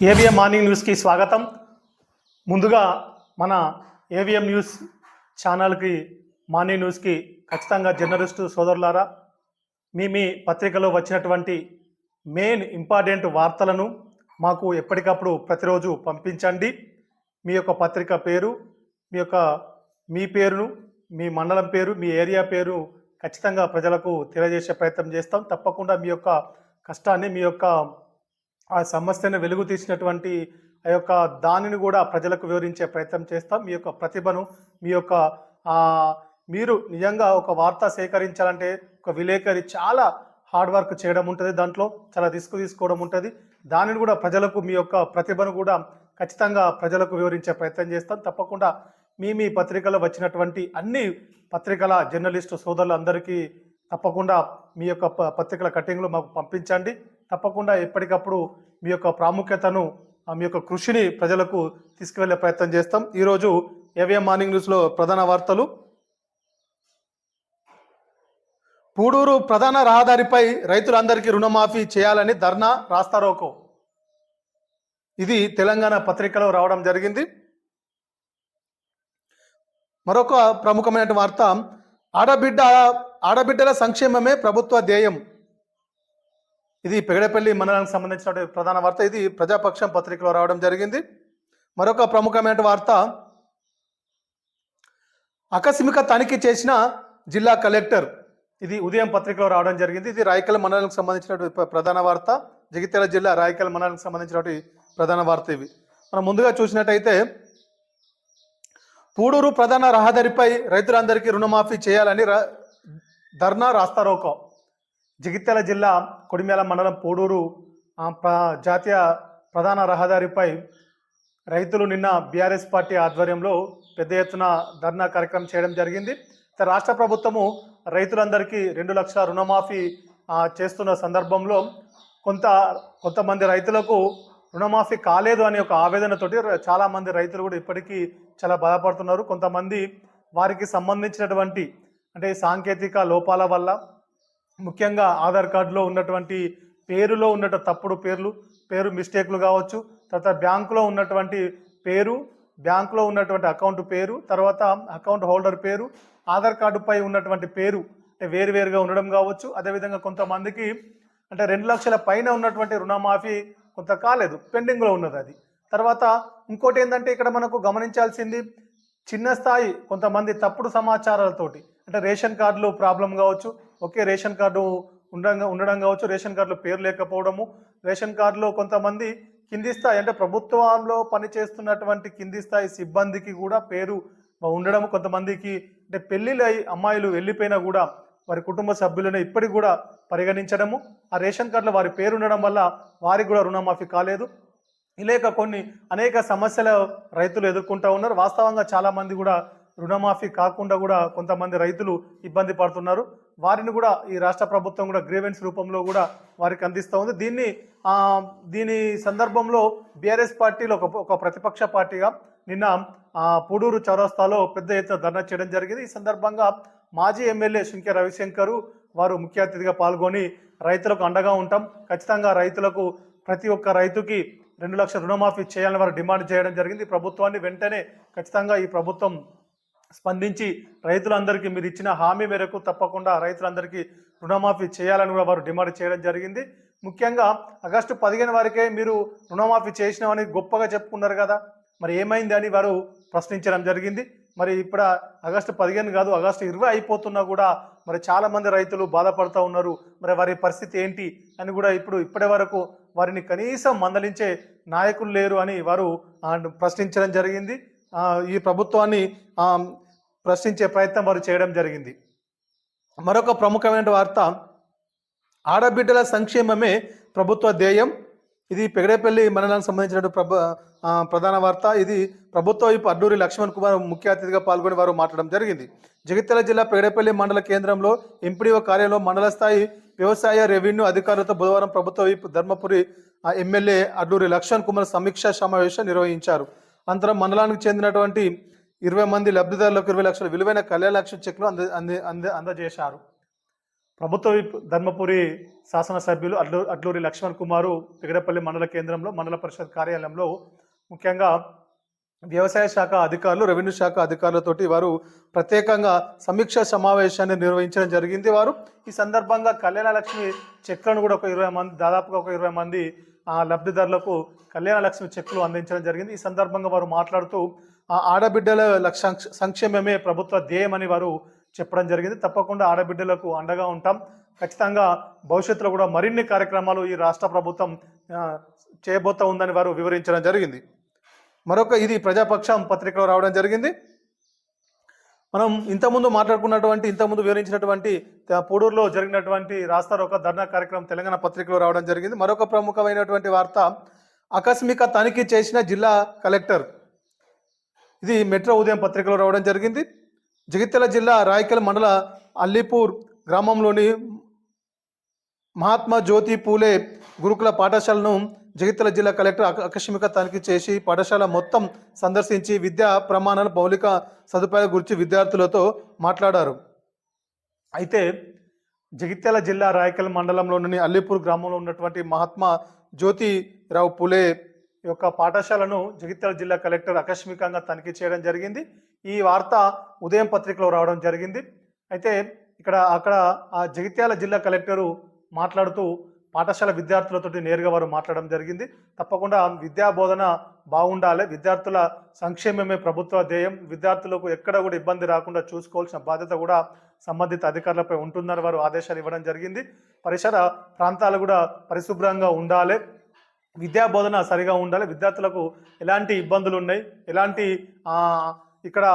AVM morning న్యూస్కి స్వాగతం. ముందుగా మన ఏవిఎం న్యూస్ ఛానల్కి మార్నింగ్ న్యూస్కి ఖచ్చితంగా జర్నలిస్టు సోదరులారా మీ మీ పత్రికలో వచ్చినటువంటి మెయిన్ ఇంపార్టెంట్ వార్తలను మాకు ఎప్పటికప్పుడు ప్రతిరోజు పంపించండి. మీ యొక్క పత్రిక పేరు మీ యొక్క మీ పేరును మీ మండలం పేరు మీ ఏరియా పేరు ఖచ్చితంగా ప్రజలకు తెలియజేసే ప్రయత్నం చేస్తాం. తప్పకుండా మీ యొక్క కష్టాన్ని మీ యొక్క ఆ సమస్యను వెలుగు తీసినటువంటి ఆ యొక్క దానిని కూడా ప్రజలకు వివరించే ప్రయత్నం చేస్తాం. మీ యొక్క ప్రతిభను మీ యొక్క మీరు నిజంగా ఒక వార్త సేకరించాలంటే ఒక విలేకరి చాలా హార్డ్ వర్క్ చేయడం ఉంటుంది. దాంట్లో చాలా రిస్క్ తీసుకోవడం ఉంటుంది. దానిని కూడా ప్రజలకు మీ యొక్క ప్రతిభను కూడా ఖచ్చితంగా ప్రజలకు వివరించే ప్రయత్నం చేస్తాం. తప్పకుండా మీ మీ పత్రికలో వచ్చినటువంటి అన్ని పత్రికల జర్నలిస్టు సోదరులందరికీ తప్పకుండా మీ యొక్క ప- పత్రికల కటింగ్లు మాకు పంపించండి. తప్పకుండా ఎప్పటికప్పుడు మీ యొక్క ప్రాముఖ్యతను ఆ, మీ యొక్క కృషిని ప్రజలకు తీసుకువెళ్ళే ప్రయత్నం చేస్తాం. ఈరోజు ఏవిఎం మార్నింగ్ న్యూస్లో ప్రధాన వార్తలు. పూడూరు ప్రధాన రహదారిపై రైతులందరికీ రుణమాఫీ చేయాలని ధర్నా రాస్తారోకో. ఇది తెలంగాణ పత్రికలో రావడం జరిగింది. మరొక ప్రముఖమైన వార్త ఆడబిడ్డ ఆడబిడ్డల సంక్షేమమే ప్రభుత్వ ధ్యేయం. ఇది పెగడపల్లి మండలానికి సంబంధించిన ప్రధాన వార్త. ఇది ప్రజాపక్షం పత్రికలో రావడం జరిగింది. మరొక ప్రముఖమైన వార్త. ఆకస్మిక తనిఖీ చేసిన జిల్లా కలెక్టర్. ఇది ఉదయం పత్రికలో రావడం జరిగింది. ఇది రాయకల్ మండలానికి సంబంధించినటువంటి ప్రధాన వార్త. జగిత్యాల జిల్లా రాయకల్ మండలానికి సంబంధించినటువంటి ప్రధాన వార్త ఇవి మనం ముందుగా చూసినట్టయితే పూడూరు ప్రధాన రహదారిపై రైతులందరికీ రుణమాఫీ చేయాలని ర- ధర్నా రాస్తారోకో. జగిత్యాల జిల్లా కొడిమేల మండలం పూడూరు జాతీయ ప్రధాన రహదారిపై రైతులు నిన్న బీఆర్ఎస్ పార్టీ ఆధ్వర్యంలో పెద్ద ఎత్తున ధర్నా కార్యక్రమం చేయడం జరిగింది. రాష్ట్ర ప్రభుత్వము రైతులందరికీ రెండు లక్షల రుణమాఫీ చేస్తున్న సందర్భంలో కొంత కొంతమంది రైతులకు రుణమాఫీ కాలేదు అనే ఒక ఆవేదనతోటి చాలామంది రైతులు కూడా ఇప్పటికీ చాలా బాధపడుతున్నారు. కొంతమంది వారికి సంబంధించినటువంటి అంటే సాంకేతిక లోపాల వల్ల ముఖ్యంగా ఆధార్ కార్డులో ఉన్నటువంటి పేరులో ఉన్నట తప్పుడు పేర్లు పేరు మిస్టేక్లు కావచ్చు తర్వాత బ్యాంకులో ఉన్నటువంటి పేరు బ్యాంకులో ఉన్నటువంటి అకౌంట్ పేరు తర్వాత అకౌంట్ హోల్డర్ పేరు ఆధార్ కార్డుపై ఉన్నటువంటి పేరు అంటే వేరువేరుగా ఉండడం కావచ్చు. అదేవిధంగా కొంతమందికి అంటే రెండు లక్షల పైన ఉన్నటువంటి రుణమాఫీ కొంత కాలేదు పెండింగ్లో ఉన్నది అది. తర్వాత ఇంకోటి ఏంటంటే ఇక్కడ మనకు గమనించాల్సింది చిన్న స్థాయి కొంతమంది తప్పుడు సమాచారాలతోటి అంటే రేషన్ కార్డులు ప్రాబ్లం కావచ్చు ఒకే రేషన్ కార్డు ఉండడం ఉండడం కావచ్చు రేషన్ కార్డులో పేరు లేకపోవడము రేషన్ కార్డులో కొంతమంది కింది స్థాయి అంటే ప్రభుత్వంలో పనిచేస్తున్నటువంటి కింది స్థాయి సిబ్బందికి కూడా పేరు ఉండడం కొంతమందికి అంటే పెళ్ళిళ్ళు అయి అమ్మాయిలు వెళ్ళిపోయినా కూడా వారి కుటుంబ సభ్యులను ఇప్పటికి కూడా పరిగణించడము ఆ రేషన్ కార్డులో వారి పేరు ఉండడం వల్ల వారికి కూడా రుణమాఫీ కాలేదు. ఇలేక కొన్ని అనేక సమస్యలు రైతులు ఎదుర్కొంటూ ఉన్నారు. వాస్తవంగా చాలామంది కూడా రుణమాఫీ కాకుండా కూడా కొంతమంది రైతులు ఇబ్బంది పడుతున్నారు. వారిని కూడా ఈ రాష్ట్ర ప్రభుత్వం కూడా గ్రీవెన్స్ రూపంలో కూడా వారికి అందిస్తూ ఉంది. దీన్ని దీని సందర్భంలో బీఆర్ఎస్ పార్టీలో ఒక ఒక ప్రతిపక్ష పార్టీగా నిన్న ఆ, పూడూరు చౌరస్తాలో పెద్ద ఎత్తున ధర్నా చేయడం జరిగింది. ఈ సందర్భంగా మాజీ ఎమ్మెల్యే శంకే రవిశంకరు వారు ముఖ్య అతిథిగా పాల్గొని రైతులకు అండగా ఉంటాం. ఖచ్చితంగా రైతులకు ప్రతి ఒక్క రైతుకి రెండు లక్షల రుణమాఫీ చేయాలని వారు డిమాండ్ చేయడం జరిగింది. ఈ ప్రభుత్వాన్ని వెంటనే ఖచ్చితంగా ఈ ప్రభుత్వం స్పందించి రైతులందరికీ మీరు ఇచ్చిన హామీ మేరకు తప్పకుండా రైతులందరికీ రుణమాఫీ చేయాలని కూడా వారు డిమాండ్ చేయడం జరిగింది. ముఖ్యంగా ఆగస్టు పదిహేను వరకే మీరు రుణమాఫీ చేసినామని గొప్పగా చెప్పుకున్నారు కదా. మరి ఏమైంది అని వారు ప్రశ్నించడం జరిగింది. మరి ఇప్పుడు ఆగస్టు పదిహేను కాదు ఆగస్టు ఇరవై అయిపోతున్నా కూడా మరి చాలామంది రైతులు బాధపడుతూ ఉన్నారు. మరి వారి పరిస్థితి ఏంటి అని కూడా ఇప్పుడు ఇప్పటి వరకు వారిని కనీసం మందలించే నాయకులు లేరు అని వారు ప్రశ్నించడం జరిగింది. ఈ ప్రభుత్వాన్ని ప్రశ్నించే ప్రయత్నం వారు చేయడం జరిగింది. మరొక ప్రముఖమైన వార్త ఆడబిడ్డల సంక్షేమమే ప్రభుత్వ ధ్యేయం. ఇది పెగడేపల్లి మండలానికి సంబంధించిన ప్రభ ప్రధాన వార్త. ఇది ప్రభుత్వ వైపు అడ్డూరి లక్ష్మణ్ కుమార్ ముఖ్య అతిథిగా పాల్గొని వారు మాట్లాడడం జరిగింది. జగిత్యాల జిల్లా పెగడేపల్లి మండల కేంద్రంలో ఎంపీడీఓ కార్యాలయంలో మండల స్థాయి వ్యవసాయ రెవెన్యూ అధికారులతో బుధవారం ప్రభుత్వ వైపు ధర్మపురి ఎమ్మెల్యే అడ్డూరి లక్ష్మణ్ కుమార్ సమీక్షా సమావేశం నిర్వహించారు. అంతరం మండలానికి చెందినటువంటి ఇరవై మంది లబ్ధిదారులకు ఇరవై లక్షల విలువైన కళ్యాణ లక్ష్మి చెక్లు అంద అంది అంద అందజేశారు. ప్రభుత్వ ధర్మపురి శాసనసభ్యులు అడ్లూ అడ్లూరి లక్ష్మణ్ కుమారు పిగడపల్లి మండల కేంద్రంలో మండల పరిషత్ కార్యాలయంలో ముఖ్యంగా వ్యవసాయ శాఖ అధికారులు రెవెన్యూ శాఖ అధికారులతోటి వారు ప్రత్యేకంగా సమీక్ష సమావేశాన్ని నిర్వహించడం జరిగింది వారు. ఈ సందర్భంగా కళ్యాణ లక్ష్మి చెక్లను కూడా ఒక ఇరవై మంది దాదాపుగా ఒక ఇరవై మంది లబ్ధిదారులకు కళ్యాణ లక్ష్మి చెక్కులు అందించడం జరిగింది. ఈ సందర్భంగా వారు మాట్లాడుతూ ఆ ఆడబిడ్డల లక్ష సంక్షేమమే ప్రభుత్వ ధ్యేయమని వారు చెప్పడం జరిగింది. తప్పకుండా ఆడబిడ్డలకు అండగా ఉంటాం. ఖచ్చితంగా భవిష్యత్తులో కూడా మరిన్ని కార్యక్రమాలు ఈ రాష్ట్ర ప్రభుత్వం చేయబోతా ఉందని వారు వివరించడం జరిగింది. మరొక ఇది ప్రజాపక్షం పత్రికలో రావడం జరిగింది. మనం ఇంతకుముందు మాట్లాడుకున్నటువంటి ఇంతకుముందు వివరించినటువంటి పొడూరులో పూడూరులో జరిగినటువంటి రాస్తారోక ధర్నా కార్యక్రమం తెలంగాణ పత్రికలో రావడం జరిగింది. మరొక ప్రముఖమైనటువంటి వార్త ఆకస్మిక తనిఖీ చేసిన జిల్లా కలెక్టర్. ఇది మెట్రో ఉదయం పత్రికలో రావడం జరిగింది. జగిత్యాల జిల్లా రాయకల్ మండల అల్లీపూర్ గ్రామంలోని మహాత్మా జ్యోతి పూలే గురుకుల పాఠశాలను జగిత్యాల జిల్లా కలెక్టర్ ఆకస్మిక తనిఖీ చేసి పాఠశాల మొత్తం సందర్శించి విద్యా ప్రమాణాలు మౌలిక సదుపాయాల గురించి విద్యార్థులతో మాట్లాడారు. అయితే జగిత్యాల జిల్లా రాయకల్ మండలంలోని అల్లీపూర్ గ్రామంలో ఉన్నటువంటి మహాత్మా జ్యోతిరావు పులే యొక్క పాఠశాలను జగిత్యాల జిల్లా కలెక్టర్ ఆకస్మికంగా తనిఖీ చేయడం జరిగింది. ఈ వార్త ఉదయం పత్రికలో రావడం జరిగింది. అయితే ఇక్కడ అక్కడ ఆ జగిత్యాల జిల్లా కలెక్టరు మాట్లాడుతూ పాఠశాల విద్యార్థులతో నేరుగా వారు మాట్లాడడం జరిగింది. తప్పకుండా విద్యా బోధన బాగుండాలి. విద్యార్థుల సంక్షేమమే ప్రభుత్వ ధ్యేయం. విద్యార్థులకు ఎక్కడ కూడా ఇబ్బంది రాకుండా చూసుకోవాల్సిన బాధ్యత కూడా సంబంధిత అధికారులపై ఉంటుందని వారు ఆదేశాలు ఇవ్వడం జరిగింది. పరిసర ప్రాంతాలు కూడా పరిశుభ్రంగా ఉండాలి. విద్యా బోధన సరిగా ఉండాలి. విద్యార్థులకు ఎలాంటి ఇబ్బందులు ఉన్నాయి ఎలాంటి ఇక్కడ